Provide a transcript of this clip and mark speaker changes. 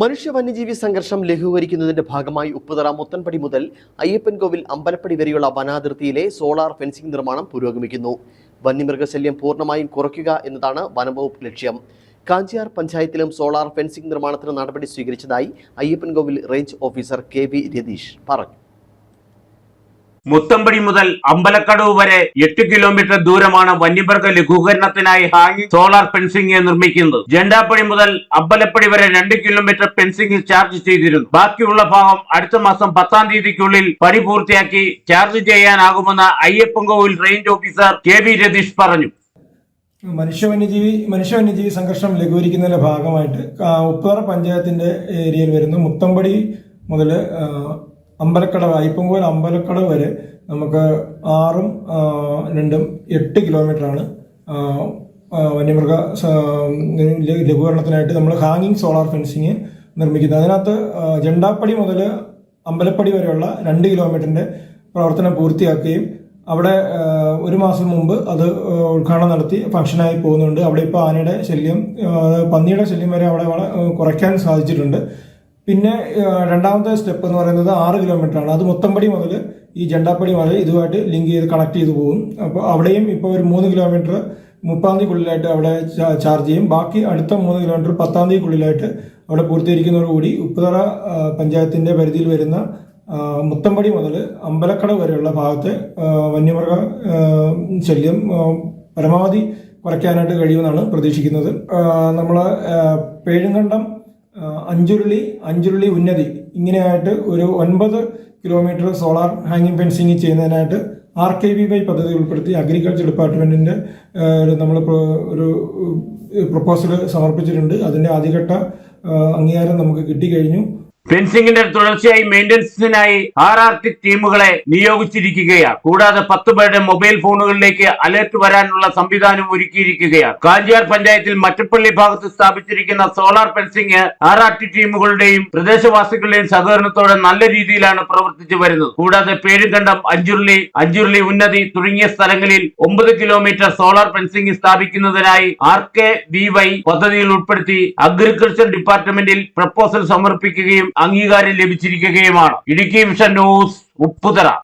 Speaker 1: മനുഷ്യ വന്യജീവി സംഘർഷം ലഘൂകരിക്കുന്നതിന്റെ ഭാഗമായി ഉപ്പുതറ മുത്തൻപടി മുതൽ അയ്യപ്പൻകോവിൽ അമ്പലപ്പടി വരെയുള്ള വനാതിർത്തിയിലെ സോളാർ ഫെൻസിംഗ് നിർമ്മാണം പുരോഗമിക്കുന്നു. വന്യമൃഗശല്യം പൂർണമായും കുറയ്ക്കുക എന്നതാണ് വനംവകുപ്പ് ലക്ഷ്യം. കാഞ്ചിയാർ പഞ്ചായത്തിലും സോളാർ ഫെൻസിംഗ് നിർമ്മാണത്തിന് നടപടി സ്വീകരിച്ചതായി Ayyappankovil range officer K V Ratheesh പറഞ്ഞു.
Speaker 2: മുത്തമ്പടി മുതൽ അമ്പലക്കടവ് വരെ എട്ട് കിലോമീറ്റർ ദൂരമാണ് വന്യമൃഗ ലഘൂകരണത്തിനായി ഹാങ് സോളാർ ഫെൻസിംഗ് നിർമ്മിക്കുന്നത്. ജണ്ടാപ്പടി മുതൽ അമ്പലപ്പടി വരെ രണ്ട് കിലോമീറ്റർ ഫെൻസിംഗ് ചാർജ് ചെയ്തിരുന്നു. ബാക്കിയുള്ള ഭാഗം അടുത്ത മാസം പത്താം തീയതിക്കുള്ളിൽ പണി പൂർത്തിയാക്കി ചാർജ് ചെയ്യാനാകുമെന്ന് Ayyappankovil range officer K V Ratheesh പറഞ്ഞു.
Speaker 3: മനുഷ്യ വന്യജീവി മനുഷ്യ വന്യജീവി സംഘർഷം ലഘൂകരിക്കുന്നതിന്റെ ഭാഗമായിട്ട് ആ, ഉപ്പുതറ പഞ്ചായത്തിന്റെ ഏരിയയിൽ വരുന്ന മുത്തമ്പടി മുതൽ അമ്പലക്കടവ് അയ്യപ്പൻകോൽ അമ്പലക്കട വരെ നമുക്ക് ആറും രണ്ടും എട്ട് കിലോമീറ്ററാണ്. വന്യമൃഗ ലഘൂകരണത്തിനായിട്ട് നമ്മൾ ഹാങ്ങിങ് സോളാർ ഫെൻസിങ് നിർമ്മിക്കുന്നത്. അതിനകത്ത് ജണ്ടാപ്പടി മുതൽ അമ്പലപ്പടി വരെയുള്ള രണ്ട് കിലോമീറ്ററിന്റെ പ്രവർത്തനം പൂർത്തിയാക്കുകയും അവിടെ ഒരു മാസം മുമ്പ് അത് ഉദ്ഘാടനം നടത്തി ഫംഗ്ഷനായി പോകുന്നുണ്ട്. അവിടെ ഇപ്പോൾ ആനയുടെ ശല്യം പന്നിയുടെ ശല്യം വരെ അവിടെ കുറയ്ക്കാൻ സാധിച്ചിട്ടുണ്ട്. പിന്നെ രണ്ടാമത്തെ സ്റ്റെപ്പ് എന്ന് പറയുന്നത് ആറ് കിലോമീറ്റർ ആണ്. അത് മുത്തമ്പടി മുതൽ ഈ ജണ്ടാപ്പടി മുതൽ ഇതുമായിട്ട് ലിങ്ക് ചെയ്ത് കണക്ട് ചെയ്ത് പോകും. അപ്പോൾ അവിടെയും ഇപ്പോൾ ഒരു മൂന്ന് കിലോമീറ്റർ മുപ്പാം തീയതിക്കുള്ളിലായിട്ട് അവിടെ ചാർജ് ചെയ്യും. ബാക്കി അടുത്ത മൂന്ന് കിലോമീറ്റർ പത്താം തീയതിക്കുള്ളിലായിട്ട് അവിടെ പൂർത്തീകരിക്കുന്നതോടുകൂടി ഉപ്പുതറ പഞ്ചായത്തിന്റെ പരിധിയിൽ വരുന്ന മുത്തമ്പടി മുതൽ അമ്പലക്കട വരെയുള്ള ഭാഗത്തെ വന്യമൃഗ ശല്യം പരമാവധി കുറയ്ക്കാനായിട്ട് കഴിയുമെന്നാണ് പ്രതീക്ഷിക്കുന്നത്. നമ്മൾ പേഴുങ്കണ്ടം അഞ്ചുരുളി അഞ്ചുരുളി ഉന്നതി. ഇങ്ങനെയായിട്ട് ഒരു ഒൻപത് കിലോമീറ്റർ സോളാർ ഹാങ്ങിങ് ഫെൻസിങ് ചെയ്യുന്നതിനായിട്ട് ആർ കെ വി വൈ പദ്ധതി ഉൾപ്പെടുത്തി അഗ്രികൾച്ചർ ഡിപ്പാർട്ട്മെന്റിന്റെ നമ്മൾ ഒരു പ്രപ്പോസൽ സമർപ്പിച്ചിട്ടുണ്ട്. അതിന്റെ ആദ്യഘട്ട അംഗീകാരം നമുക്ക് കിട്ടിക്കഴിഞ്ഞു.
Speaker 2: ഫെൻസിംഗിന്റെ തുടർച്ചയായി മെയിന്റനൻസിനായി ആർ ആർ ടി ടീമുകളെ നിയോഗിച്ചിരിക്കുകയാണ്. കൂടാതെ പത്ത് പേരുടെ മൊബൈൽ ഫോണുകളിലേക്ക് അലേർട്ട് വരാനുള്ള സംവിധാനം ഒരുക്കിയിരിക്കുകയാണ്. കാഞ്ചിയാർ പഞ്ചായത്തിൽ മറ്റപ്പള്ളി ഭാഗത്ത് സ്ഥാപിച്ചിരിക്കുന്ന solar fencing R R T ടീമുകളുടെയും പ്രദേശവാസികളുടെയും സഹകരണത്തോടെ നല്ല രീതിയിലാണ് പ്രവർത്തിച്ചു വരുന്നത്. കൂടാതെ പേരുകണ്ടം അഞ്ചുരുളി അഞ്ചുരുളി ഉന്നതി തുടങ്ങിയ സ്ഥലങ്ങളിൽ ഒമ്പത് കിലോമീറ്റർ സോളാർ ഫെൻസിംഗ് സ്ഥാപിക്കുന്നതിനായി ആർ കെ ബി വൈ പദ്ധതിയിൽ ഉൾപ്പെടുത്തി അഗ്രികൾച്ചർ ഡിപ്പാർട്ട്മെന്റിൽ പ്രപ്പോസൽ സമർപ്പിക്കുകയും അംഗീകാരം ലഭിച്ചിരിക്കുകയുമാണ്. Idukki vision news Upputhara.